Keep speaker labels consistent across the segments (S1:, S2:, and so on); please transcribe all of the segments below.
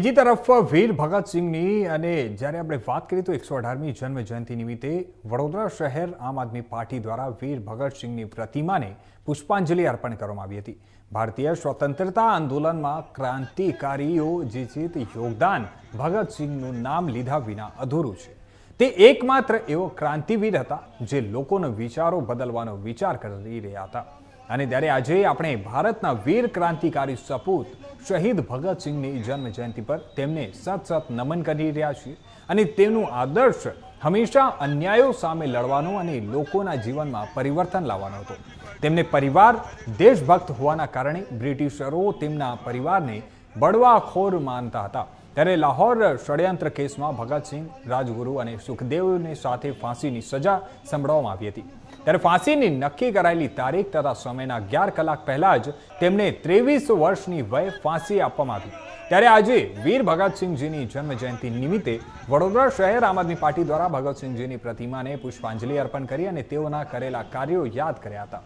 S1: બીજી તરફ, વીર ભગતસિંહની અને જ્યારે આપણે વાત કરીએ તો એકસો અઢારમી જન્મ જયંતિ નિમિત્તે વડોદરા શહેર આમ આદમી પાર્ટી દ્વારા વીર ભગતસિંહની પ્રતિમાને પુષ્પાંજલિ અર્પણ કરવામાં આવી હતી. ભારતીય સ્વતંત્રતા આંદોલનમાં ક્રાંતિકારીઓ જે છે તે યોગદાન ભગતસિંહનું નામ લીધા વિના અધૂરું છે. તે એકમાત્ર એવો ક્રાંતિવીર હતા જે લોકોના વિચારો બદલવાનો વિચાર કરી રહ્યા હતા. અને ત્યારે આજે આપણે ભારતના વીર ક્રાંતિકારી સપૂત શહીદ ભગતસિંહની જન્મ જયંતિ પર તેમને સત સત નમન કરી રહ્યા છીએ. અને તેમનું આદર્શ હંમેશા અન્યાયો સામે લડવાનો અને લોકોના જીવનમાં પરિવર્તન લાવવાનો હતો. તેમને પરિવાર, દેશભક્ત હોવાના કારણે બ્રિટિશરો તેમના પરિવારને બળવાખોર માનતા હતા. ત્યારે લાહોર ષડયંત્ર કેસમાં ભગતસિંહ, રાજગુરુ અને સુખદેવને સાથે ફાંસીની સજા સંભળાવવામાં આવી હતી. ત્યારે ફાંસીની નક્કી કરાયેલી તારીખ તથા સમયના અગિયાર કલાક પહેલાં જ તેમને ત્રેવીસ વર્ષની વય ફાંસી આપવામાં આવી. ત્યારે આજે વીર ભગતસિંહજીની જન્મ જયંતિ નિમિત્તે વડોદરા શહેર આમ આદમી પાર્ટી દ્વારા ભગતસિંહજીની પ્રતિમાને પુષ્પાંજલિ અર્પણ કરી અને તેઓના કરેલા કાર્યો યાદ કર્યા હતા.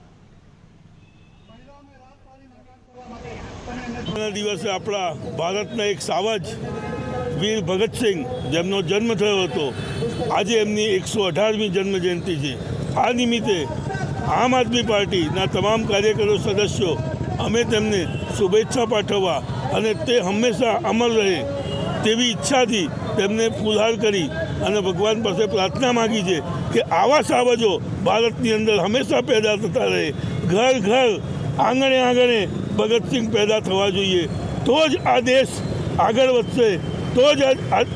S2: દિવસે આપણા ભારતના એક સાવજ વીર ભગતસિંહ જેમનો જન્મ થયો હતો, આજે એમની એકસો અઢારમી જન્મ જયંતિ છે. આ નિમિત્તે આમ આદમી પાર્ટીના તમામ કાર્યકરો, સદસ્યો અમે તેમને શુભેચ્છા પાઠવવા અને તે હંમેશા અમર રહે તેવી ઈચ્છાથી તેમને ફુલહાર કરી અને ભગવાન પાસે પ્રાર્થના માગી છે કે આવા સાવજો ભારતની અંદર હંમેશા પેદા થતા રહે. ઘર ઘર આંગણે આંગણે ભગતસિંહ પેદા થવા જોઈએ. તો જ આ દેશ આગળ વધશે. તો જ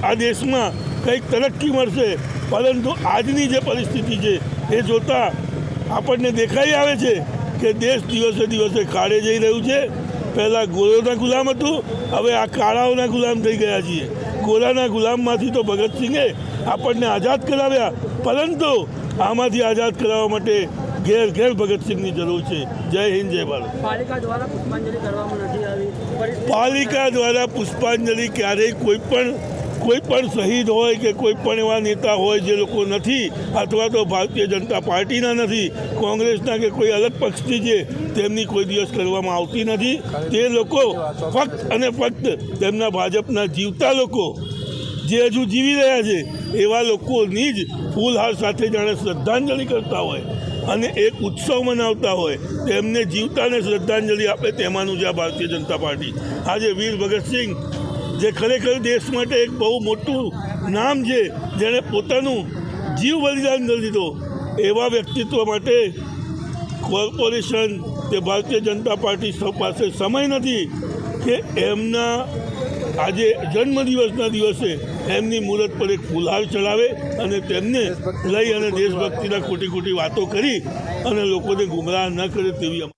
S2: આ- દેશમાં કંઈક તરક્કી મળશે. પરંતુ આજની જે પરિસ્થિતિ છે, એ જોતાં આપણને દેખાઈ આવે છે કે દેશ દિવસે દિવસે કાળે જઈ રહ્યું છે. પહેલાં ગોળોના ગુલામ હતું, હવે આ કાળાઓના ગુલામ થઈ ગયા છીએ. ગોરાના ગુલામમાંથી તો ભગતસિંહે આપણને આઝાદ કરાવ્યા. પરંતુ આમાંથી આઝાદ કરાવવા માટે ઘેર ઘેર ભગતસિંહની જરૂર છે. જય હિન્દ જય ભારત.
S3: પાલિકા દ્વારા પુષ્પાંજલિ કરવામાં નથી આવી.
S2: પાલિકા દ્વારા પુષ્પાંજલિ ક્યારેય કોઈ પણ કોઈ પણ શહીદ હોય કે કોઈ પણ એવા નેતા હોય જે લોકો નથી અથવા તો ભારતીય જનતા પાર્ટીના નથી કોંગ્રેસના કે કોઈ અલગ પક્ષથી છે તેમની કોઈ દિવસ કરવામાં આવતી નથી તે લોકો ફક્ત અને ફક્ત તેમના ભાજપના જીવતા લોકો જે હજુ જીવી રહ્યા છે એવા લોકોની જ ફૂલહાર સાથે જાણે શ્રદ્ધાંજલિ કરતા હોય. અને એક ઉત્સવ મનાવતા હોય, તેમને જીવતાને શ્રદ્ધાંજલિ આપે તેમાંનું આ ભારતીય જનતા પાર્ટી. આજે વીર ભગતસિંહ જે ખરેખર દેશ માટે એક બહુ મોટું નામ છે, જેણે પોતાનું જીવ બલિદાન કરી દીધો, એવા વ્યક્તિત્વ માટે કોર્પોરેશન કે ભારતીય જનતા પાર્ટી સૌ પાસે સમય નથી કે એમના આજે જન્મદિવસના દિવસે એમની મૂર્ત પર એક ફુલહાર ચડાવે અને તેમને લઈ અને દેશભક્તિના ખોટી ખોટી વાતો કરી અને લોકોને ગુમરાહ ન કરે તેવી